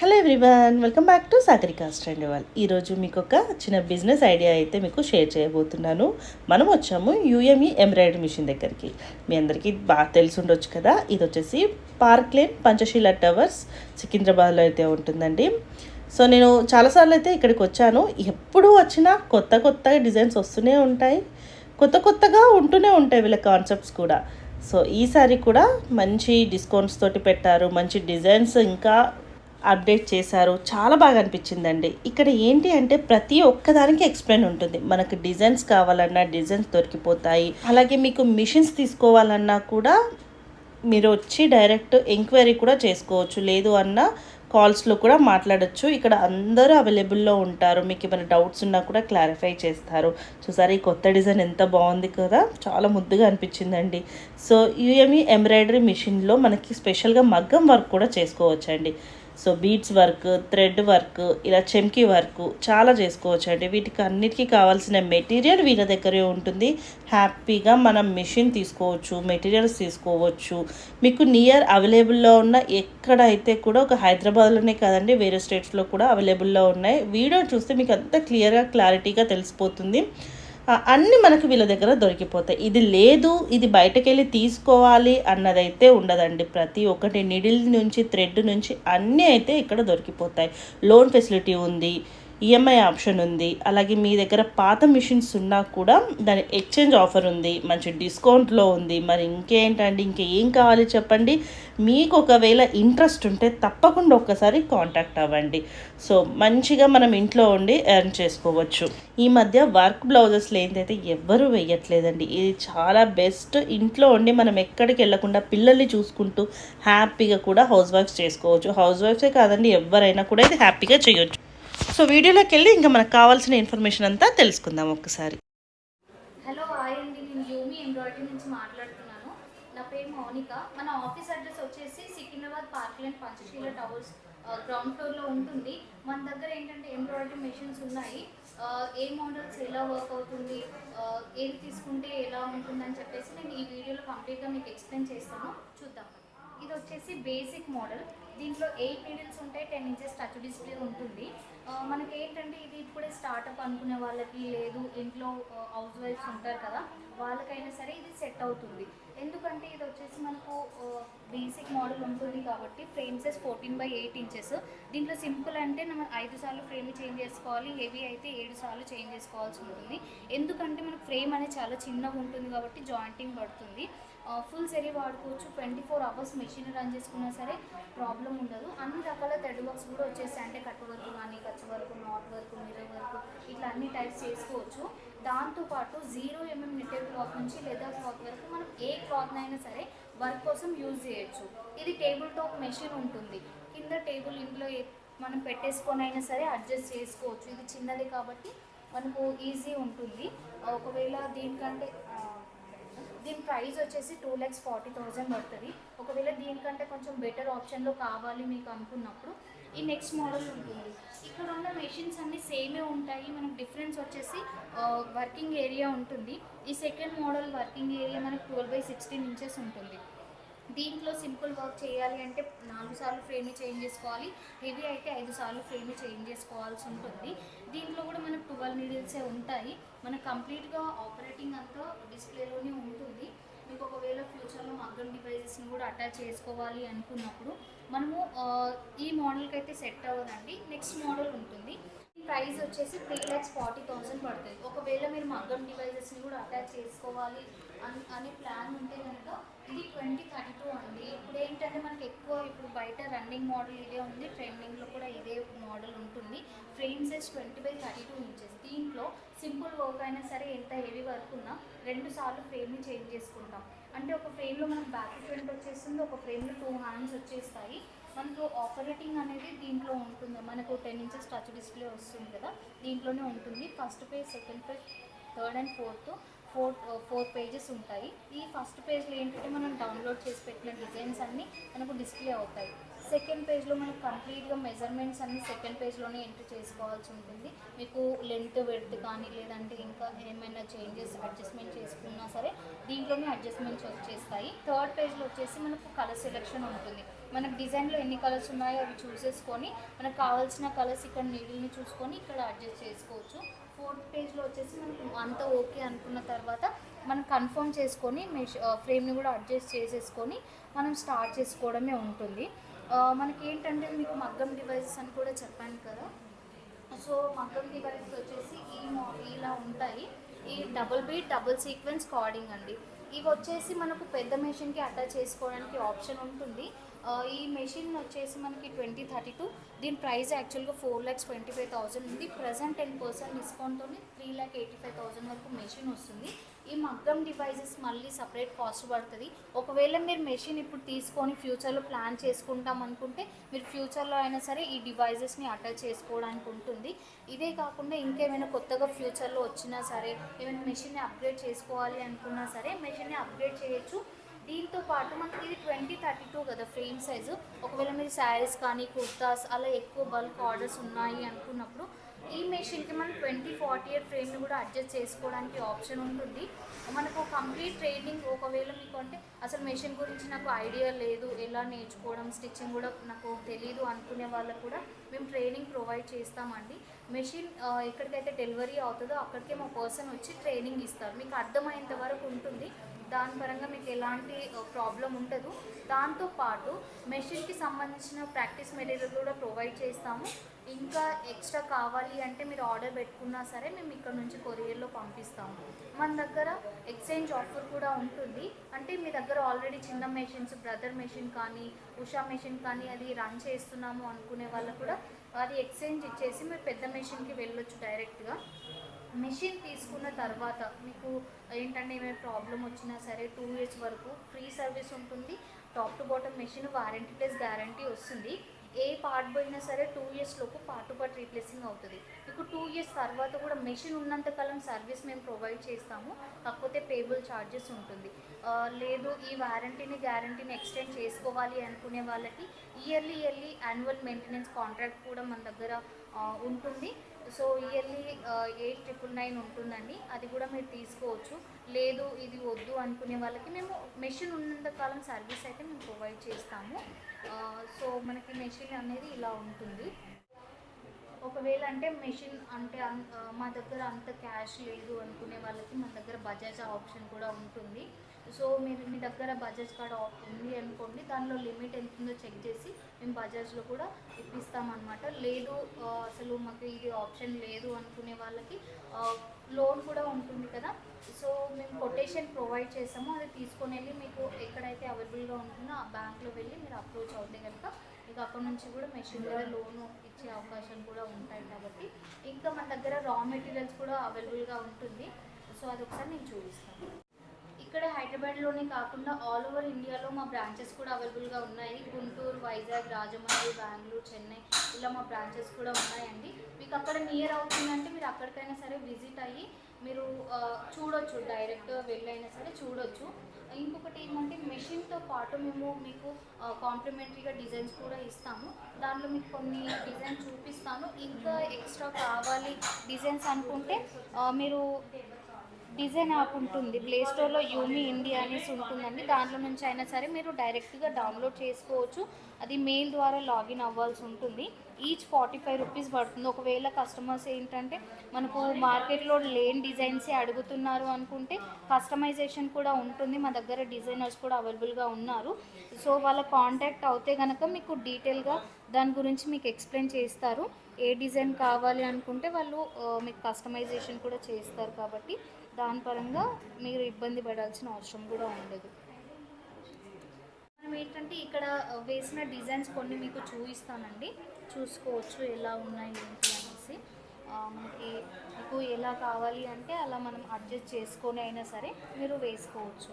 Hello everyone welcome back to సాగరికాస్ట్ అండి వాళ్ళు ఈరోజు మీకు ఒక చిన్న బిజినెస్ ఐడియా అయితే మీకు షేర్ చేయబోతున్నాను. మనం వచ్చాము యూఎంఈ ఎంబ్రాయిడరీ మిషన్ దగ్గరికి. మీ అందరికీ బాగా తెలిసి ఉండొచ్చు కదా? ఇది వచ్చేసి పార్క్ లేన్ పంచశీల టవర్స్ సికింద్రాబాద్లో అయితే ఉంటుందండి. సో నేను చాలాసార్లు అయితే ఇక్కడికి వచ్చాను. ఎప్పుడు వచ్చినా కొత్త కొత్త డిజైన్స్ వస్తూనే ఉంటాయి. కొత్త కొత్తగా ఉంటూనే ఉంటాయి వీళ్ళ కాన్సెప్ట్స్ కూడా. సో ఈసారి కూడా మంచి డిస్కౌంట్స్ తోటి పెట్టారు. మంచి డిజైన్స్ ఇంకా అప్డేట్ చేశారు. చాలా బాగా అనిపించిందండి. ఇక్కడ ఏంటి అంటే ప్రతి ఒక్కదానికి ఎక్స్ప్లెయిన్ ఉంటుంది. మనకు డిజైన్స్ కావాలన్నా డిజైన్స్ దొరికిపోతాయి. అలాగే మీకు మిషన్స్ తీసుకోవాలన్నా కూడా మీరు వచ్చి డైరెక్ట్ ఎంక్వైరీ కూడా చేసుకోవచ్చు. లేదు అన్న కాల్స్లో కూడా మాట్లాడచ్చు. ఇక్కడ అందరూ అవైలబుల్లో ఉంటారు. మీకు ఏమైనా డౌట్స్ ఉన్నా కూడా క్లారిఫై చేస్తారు. చూసారు ఈ కొత్త డిజైన్ ఎంత బాగుంది కదా? చాలా ముద్దుగా అనిపించిందండి. సో యూఎంఈ ఎంబ్రాయిడరీ మిషన్లో మనకి స్పెషల్గా మగ్గం వర్క్ కూడా చేసుకోవచ్చండి. So beads work thread work ఇలా చెంకి వర్క్ చాలా చేసుకోవచ్చు అండి వీటికి అన్నిటికీ కావాల్సిన మెటీరియల్ వీళ్ళ దగ్గరే ఉంటుంది. హ్యాపీగా మనం మిషన్ తీసుకోవచ్చు మెటీరియల్స్ తీసుకోవచ్చు. మీకు నియర్ అవైలబుల్లో ఉన్న ఎక్కడైతే కూడా ఒక హైదరాబాద్లోనే కాదండి వేరే స్టేట్స్లో కూడా అవైలబుల్లో ఉన్నాయి. వీడియో చూస్తే మీకు అంత క్లియర్గా క్లారిటీగా తెలిసిపోతుంది. అన్నీ మనకు వీళ్ళ దగ్గర దొరికిపోతాయి. ఇది లేదు ఇది బయటకెళ్ళి తీసుకోవాలి అన్నదైతే ఉండదండి. ప్రతి ఒక్కటి నిడిల్ నుంచి థ్రెడ్ నుంచి అన్నీ అయితే ఇక్కడ దొరికిపోతాయి. లోన్ ఫెసిలిటీ ఉంది ఈఎంఐ ఆప్షన్ ఉంది. అలాగే మీ దగ్గర పాత మిషన్స్ ఉన్నా కూడా దాని ఎక్స్చేంజ్ ఆఫర్ ఉంది. మంచి డిస్కౌంట్లో ఉంది. మరి ఇంకేంటండి? ఇంకేం కావాలి చెప్పండి? మీకు ఒకవేళ ఇంట్రెస్ట్ ఉంటే తప్పకుండా ఒక్కసారి కాంటాక్ట్ అవ్వండి. సో మంచిగా మనం ఇంట్లో ఉండి ఎర్న్ చేసుకోవచ్చు. ఈ మధ్య వర్క్ బ్లౌజెస్లో ఏంటైతే ఎవ్వరూ వేయట్లేదండి ఇది చాలా బెస్ట్ ఇంట్లో ఉండి మనం ఎక్కడికి వెళ్ళకుండా పిల్లల్ని చూసుకుంటూ హ్యాపీగా కూడా హౌస్ వైఫ్స్ చేసుకోవచ్చు. హౌస్ వైఫ్సే కాదండి ఎవరైనా కూడా ఇది హ్యాపీగా చేయొచ్చు. సో వీడియోలోకి వెళ్ళి ఇంకా మనకు కావాల్సిన ఇన్ఫర్మేషన్ అంతా తెలుసుకుందాం ఒకసారి. హలో అండి. నేను యూమి ఎంబ్రాయిడరీ నుంచి మాట్లాడుతున్నాను. నా పేరు మౌనిక. మన ఆఫీస్ అడ్రస్ వచ్చేసి Secunderabad park lane Panchsheel towers ground ఫ్లోర్లో ఉంటుంది. మన దగ్గర ఏంటంటే ఎంబ్రాయిడరీ మెషిన్స్ ఉన్నాయి. ఏ మోడల్స్ ఎలా వర్క్ అవుతుంది ఏది తీసుకుంటే ఎలా ఉంటుందని చెప్పేసి నేను ఈ వీడియోలో కంప్లీట్గా మీకు ఎక్స్ప్లెయిన్ చేస్తాను. చూద్దాం. ఇది వచ్చేసి బేసిక్ మోడల్ దీంట్లో ఎయిట్ నీడిల్స్ ఉంటాయి టెన్ ఇంచెస్ టచ్ డిస్ప్లే ఉంటుంది. మనకి ఏంటంటే ఇది ఇప్పుడే స్టార్టప్ అనుకునే వాళ్ళకి లేదు ఇంట్లో హౌస్ వైఫ్స్ ఉంటారు కదా వాళ్ళకైనా సరే ఇది సెట్ అవుతుంది. ఎందుకంటే ఇది వచ్చేసి మనకు బేసిక్ మోడల్ ఉంటుంది కాబట్టి frames fourteen by eight inches దీంట్లో సింపుల్ అంటే మనం ఐదు సార్లు ఫ్రేమ్ చేంజ్ చేసుకోవాలి హెవీ అయితే ఏడు సార్లు చేంజ్ చేసుకోవాల్సి ఉంటుంది. ఎందుకంటే మనకు ఫ్రేమ్ అనేది చాలా చిన్నగా ఉంటుంది కాబట్టి జాయింటింగ్ పడుతుంది. ఫుల్ సెరీ వాడుకోవచ్చు. Twenty four hours machine run చేసుకున్నా సరే ప్రాబ్లం ఉండదు. అన్ని రకాల థ్రెడ్ వర్క్స్ కూడా వచ్చేస్తాయి. అంటే కట్ వర్క్ కానీ Kutch work knot work mirror work ఇట్లా అన్ని టైప్స్ చేసుకోవచ్చు. దాంతోపాటు జీరో ఎంఎం నెట్టెడ్ క్లాత్ నుంచి లెదర్ క్లాత్ వరకు మనం ఏ క్లాత్ అయినా సరే వర్క్ కోసం యూజ్ చేయొచ్చు. ఇది టేబుల్ టాప్ మెషిన్ ఉంటుంది. కింద టేబుల్ ఇంట్లో మనం పెట్టేసుకొని అయినా సరే అడ్జస్ట్ చేసుకోవచ్చు. ఇది చిన్నది కాబట్టి మనకు ఈజీ ఉంటుంది. ఒకవేళ దీనికంటే దీని ప్రైస్ వచ్చేసి టూ ల్యాక్స్ ఫార్టీ థౌజండ్ పడుతుంది. ఒకవేళ దీనికంటే కొంచెం బెటర్ ఆప్షన్లో కావాలి మీకు అనుకున్నప్పుడు ఈ నెక్స్ట్ మోడల్ ఉంటుంది. ఇక్కడ ఉన్న మెషిన్స్ అన్నీ సేమే ఉంటాయి. మనకు డిఫరెన్స్ వచ్చేసి వర్కింగ్ ఏరియా ఉంటుంది. ఈ సెకండ్ మోడల్ వర్కింగ్ ఏరియా మనకు ట్వెల్వ్ బై సిక్స్టీన్ ఇంచెస్ ఉంటుంది. దీంట్లో సింపుల్ వర్క్ చేయాలి అంటే నాలుగు సార్లు ఫ్రేమ్ చేంజ్ చేసుకోవాలి. హెవీ అయితే ఐదు సార్లు ఫ్రేమ్ని చేంజ్ చేసుకోవాల్సి ఉంటుంది. దీంట్లో కూడా మనకు ట్వెల్వ్ నీడిల్సే ఉంటాయి. మన కంప్లీట్గా ఆపరేటింగ్ అంతా డిస్ప్లేలోనే ఉంటుంది. మీకు ఒకవేళ ఫ్యూచర్లో మగ్గం డివైజెస్ని కూడా అటాచ్ చేసుకోవాలి అనుకున్నప్పుడు మనము ఈ మోడల్కి అయితే సెట్ అవ్వదండి. నెక్స్ట్ మోడల్ ఉంటుంది. ప్రైస్ వచ్చేసి త్రీ ల్యాక్స్ ఫార్టీ థౌసండ్ పడుతుంది. ఒకవేళ మీరు మగ్గం డివైజెస్ని కూడా అటాచ్ చేసుకోవాలి అని అనే ప్లాన్ ఉంటే కనుక ఇది ట్వంటీ థర్టీ టూ అండి. ఇప్పుడు ఏంటంటే మనకి ఎక్కువ ఇప్పుడు బయట రన్నింగ్ మోడల్ ఇదే ఉంది. ట్రెండింగ్లో కూడా ఇదే మోడల్ ఉంటుంది. Frame size twenty by thirty two inches. దీంట్లో సింపుల్ వర్క్ అయినా సరే ఎంత హెవీ వర్క్ ఉన్నా రెండు సార్లు ఫ్రేమ్ని చేంజ్ చేసుకుంటాం. అంటే ఒక ఫ్రేమ్లో మనకు బ్యాక్ ఫ్రంట్ వచ్చేస్తుంది ఒక ఫ్రేమ్లో టూ హ్యాండ్స్ వచ్చేస్తాయి. మనకు ఆపరేటింగ్ అనేది దీంట్లో ఉంటుంది. మనకు టెన్ ఇంచెస్ టచ్ డిస్ప్లే వస్తుంది కదా దీంట్లోనే ఉంటుంది. First page second page third and fourth. Four four pages ఉంటాయి. ఈ ఫస్ట్ పేజ్లో ఏంటంటే మనం డౌన్లోడ్ చేసి పెట్టిన డిజైన్స్ అన్నీ మనకు డిస్ప్లే అవుతాయి. సెకండ్ పేజ్లో మనకు కంప్లీట్గా మెజర్మెంట్స్ అన్ని సెకండ్ పేజ్లోనే ఎంటర్ చేసుకోవాల్సి ఉంటుంది. మీకు లెంత్ వెడ్త్ కానీ లేదంటే ఇంకా ఏమైనా చేంజెస్ అడ్జస్ట్మెంట్ చేసుకున్నా సరే దీంట్లోనే అడ్జస్ట్మెంట్స్ వచ్చేస్తాయి. థర్డ్ పేజ్లో వచ్చేసి మనకు కలర్ సెలెక్షన్ ఉంటుంది. మనకు డిజైన్లో ఎన్ని కలర్స్ ఉన్నాయో అవి చూసేసుకొని మనకు కావాల్సిన కలర్స్ ఇక్కడ నీడిల్ని చూసుకొని ఇక్కడ అడ్జస్ట్ చేసుకోవచ్చు. ఫోర్త్ పేజ్లో వచ్చేసి మనకు అంత ఓకే అనుకున్న తర్వాత మనం కన్ఫర్మ్ చేసుకొని మెష్ ఫ్రేమ్ని కూడా అడ్జస్ట్ చేసేసుకొని మనం స్టార్ట్ చేసుకోవడమే ఉంటుంది. మనకి ఏంటంటే మీకు మగ్గం డివైసెస్ అని కూడా చెప్పాను కదా. సో మగ్గం డివైసెస్ వచ్చేసి ఈ ఇలా ఉంటాయి. ఈ double beat double sequence cording అండి. ఇవి వచ్చేసి మనకు పెద్ద మెషిన్కి అటాచ్ చేసుకోవడానికి ఆప్షన్ ఉంటుంది. ఈ మెషిన్ వచ్చేసి మనకి ట్వంటీ థర్టీ టూ. దీని ప్రైస్ యాక్చువల్గా four lakhs twenty five thousand ఉంది. Present ten percent డిస్కౌంట్తో three lakh eighty five thousand వరకు మెషిన్ వస్తుంది. ఈ మగ్గం డివైజెస్ మళ్ళీ సపరేట్ కాస్ట్ పడుతుంది. ఒకవేళ మీరు మెషిన్ ఇప్పుడు తీసుకొని ఫ్యూచర్లో ప్లాన్ చేసుకుంటాం అనుకుంటే మీరు ఫ్యూచర్లో అయినా సరే ఈ డివైజెస్ని అటాచ్ చేసుకోవడానికి ఉంటుంది. ఇదే కాకుండా ఇంకేమైనా కొత్తగా ఫ్యూచర్లో వచ్చినా సరే ఏమైనా మెషిన్ని అప్గ్రేడ్ చేసుకోవాలి అనుకున్నా సరే మెషిన్ని అప్గ్రేడ్ చేయొచ్చు. దీంతో పాటు మనకి ఇది ట్వంటీ థర్టీ టూ కదా ఫ్రేమ్ సైజు. ఒకవేళ మీరు శారీస్ కానీ కుర్తాస్ అలా ఎక్కువ బల్క్ ఆర్డర్స్ ఉన్నాయి అనుకున్నప్పుడు ఈ మెషిన్కి మనం ట్వంటీ ఫార్టీ ఇయర్ ఫ్రేమ్ని కూడా అడ్జస్ట్ చేసుకోవడానికి ఆప్షన్ ఉంటుంది. మనకు కంప్లీట్ ట్రైనింగ్ ఒకవేళ మీకు అంటే అసలు మెషిన్ గురించి నాకు ఐడియా లేదు ఎలా నేర్చుకోవడం స్టిచ్చింగ్ కూడా నాకు తెలియదు అనుకునే వాళ్ళకు కూడా మేము ట్రైనింగ్ ప్రొవైడ్ చేస్తామండి. మెషిన్ ఎక్కడికైతే డెలివరీ అవుతుందో అక్కడికే మా పర్సన్ వచ్చి ట్రైనింగ్ ఇస్తారు. మీకు అర్థమయ్యేంత వరకు ఉంటుంది. దాని పరంగా మీకు ఎలాంటి ప్రాబ్లం ఉండదు. దాంతోపాటు మెషిన్కి సంబంధించిన ప్రాక్టీస్ మెటీరియల్ కూడా ప్రొవైడ్ చేస్తాము. ఇంకా ఎక్స్ట్రా కావాలి అంటే మీరు ఆర్డర్ పెట్టుకున్నా సరే మేము ఇక్కడ నుంచి కొరియర్లో పంపిస్తాము. మన దగ్గర ఎక్స్చేంజ్ ఆఫర్ కూడా ఉంటుంది. అంటే మీ దగ్గర ఆల్రెడీ చిన్న మెషిన్స్ బ్రదర్ మెషిన్ కానీ ఉషా మెషిన్ కానీ అది రన్ చేస్తున్నాము అనుకునే వాళ్ళు కూడా అది ఎక్స్చేంజ్ ఇచ్చేసి మీరు పెద్ద మెషిన్కి వెళ్ళొచ్చు డైరెక్ట్గా మెషిన్ తీసుకున్న తర్వాత మీకు ఏంటంటే ఏమైనా ప్రాబ్లం వచ్చినా సరే టూ ఇయర్స్ వరకు ఫ్రీ సర్వీస్ ఉంటుంది. Top to bottom machine warranty plus guarantee వస్తుంది. ఏ పార్ట్ పోయినా సరే టూ ఇయర్స్ లోపు పార్ట్ టు పార్ట్ రీప్లేసింగ్ అవుతుంది. మీకు టూ ఇయర్స్ తర్వాత కూడా మెషిన్ ఉన్నంతకాలం సర్వీస్ మేము ప్రొవైడ్ చేస్తాము. కాకపోతే పేబుల్ ఛార్జెస్ ఉంటుంది. లేదు ఈ వారంటీని గ్యారంటీని ఎక్స్టెండ్ చేసుకోవాలి అనుకునే వాళ్ళకి yearly yearly annual maintenance contract కూడా మన దగ్గర ఉంటుంది. So yearly eight triple nine ఉంటుందండి. అది కూడా మీరు తీసుకోవచ్చు. లేదు ఇది వద్దు అనుకునే వాళ్ళకి మేము మెషిన్ ఉన్నంత కాలం సర్వీస్ అయితే మేము ప్రొవైడ్ చేస్తాము. సో మనకి మెషిన్ అనేది ఇలా ఉంటుంది. ఒకవేళ అంటే మెషిన్ అంటే మా దగ్గర అంత క్యాష్ లేదు అనుకునే వాళ్ళకి మన దగ్గర బజాజ్ ఆప్షన్ కూడా ఉంటుంది. సో మీరు మీ దగ్గర బజాజ్ కార్డ్ ఉంది అనుకోండి దానిలో లిమిట్ ఎంత ఉందో చెక్ చేసి మేము బజాజ్లో కూడా ఇప్పిస్తామన్నమాట. లేదు అసలు మాకు ఇది ఆప్షన్ లేదు అనుకునే వాళ్ళకి లోన్ కూడా ఉంటుంది కదా. సో మేము కొటేషన్ ప్రొవైడ్ చేస్తాము అది తీసుకొని వెళ్ళి మీకు ఎక్కడైతే అవైలబుల్గా ఉంటుందో ఆ బ్యాంక్లో వెళ్ళి మీరు అప్రోచ్ అవుతే కనుక మీకు అక్కడ నుంచి కూడా మెషిన్ మీద లోన్ ఇచ్చే అవకాశాలు కూడా ఉంటాయి కాబట్టి ఇంకా మన దగ్గర రా మెటీరియల్స్ కూడా అవైలబుల్గా ఉంటుంది. సో అది ఒకసారి నేను చూపిస్తాను. ఇక్కడ హైదరాబాద్లోనే కాకుండా ఆల్ ఓవర్ ఇండియాలో మా బ్రాంచెస్ కూడా అవైలబుల్గా ఉన్నాయి. గుంటూరు వైజాగ్ రాజమండ్రి బెంగళూరు చెన్నై ఇలా మా బ్రాంచెస్ కూడా ఉన్నాయండి. మీకు అక్కడ నియర్ అవుతుందంటే మీరు అక్కడికైనా సరే విజిట్ అయ్యి మీరు చూడొచ్చు. డైరెక్ట్ వెళ్ళైనా సరే చూడొచ్చు. ఇంకొకటి ఏంటంటే మెషిన్తో పాటు మేము మీకు కాంప్లిమెంటరీగా డిజైన్స్ కూడా ఇస్తాము. దాంట్లో మీకు కొన్ని డిజైన్ చూపిస్తాను. ఇంకా ఎక్స్ట్రా కావాలి డిజైన్స్ అనుకుంటే మీరు డిజైన్ యాప్ ఉంటుంది. ప్లే స్టోర్లో యూమి ఇండియా అనేసి ఉంటుందండి. దాంట్లో నుంచి అయినా సరే మీరు డైరెక్ట్గా డౌన్లోడ్ చేసుకోవచ్చు. అది మెయిల్ ద్వారా లాగిన్ అవ్వాల్సి ఉంటుంది. ఈచ్ ఫార్టీ ఫైవ్ రూపీస్ పడుతుంది. ఒకవేళ కస్టమర్స్ ఏంటంటే మనకు మార్కెట్లో లేని డిజైన్సే అడుగుతున్నారు అనుకుంటే కస్టమైజేషన్ కూడా ఉంటుంది. మా దగ్గర డిజైనర్స్ కూడా అవైలబుల్గా ఉన్నారు. సో వాళ్ళ కాంటాక్ట్ అవుతే కనుక మీకు డీటెయిల్గా దాని గురించి మీకు ఎక్స్ప్లెయిన్ చేస్తారు. ఏ డిజైన్ కావాలి అనుకుంటే వాళ్ళు మీకు కస్టమైజేషన్ కూడా చేస్తారు కాబట్టి దాని పరంగా మీరు ఇబ్బంది పడాల్సిన అవసరం కూడా ఉండదు. మనం ఏంటంటే ఇక్కడ వేసిన డిజైన్స్ కొన్ని మీకు చూపిస్తానండి. చూసుకోవచ్చు ఎలా ఉన్నాయి ఏంటి అనేసి. మనకి మీకు ఎలా కావాలి అంటే అలా మనం అడ్జస్ట్ చేసుకొని అయినా సరే మీరు వేసుకోవచ్చు.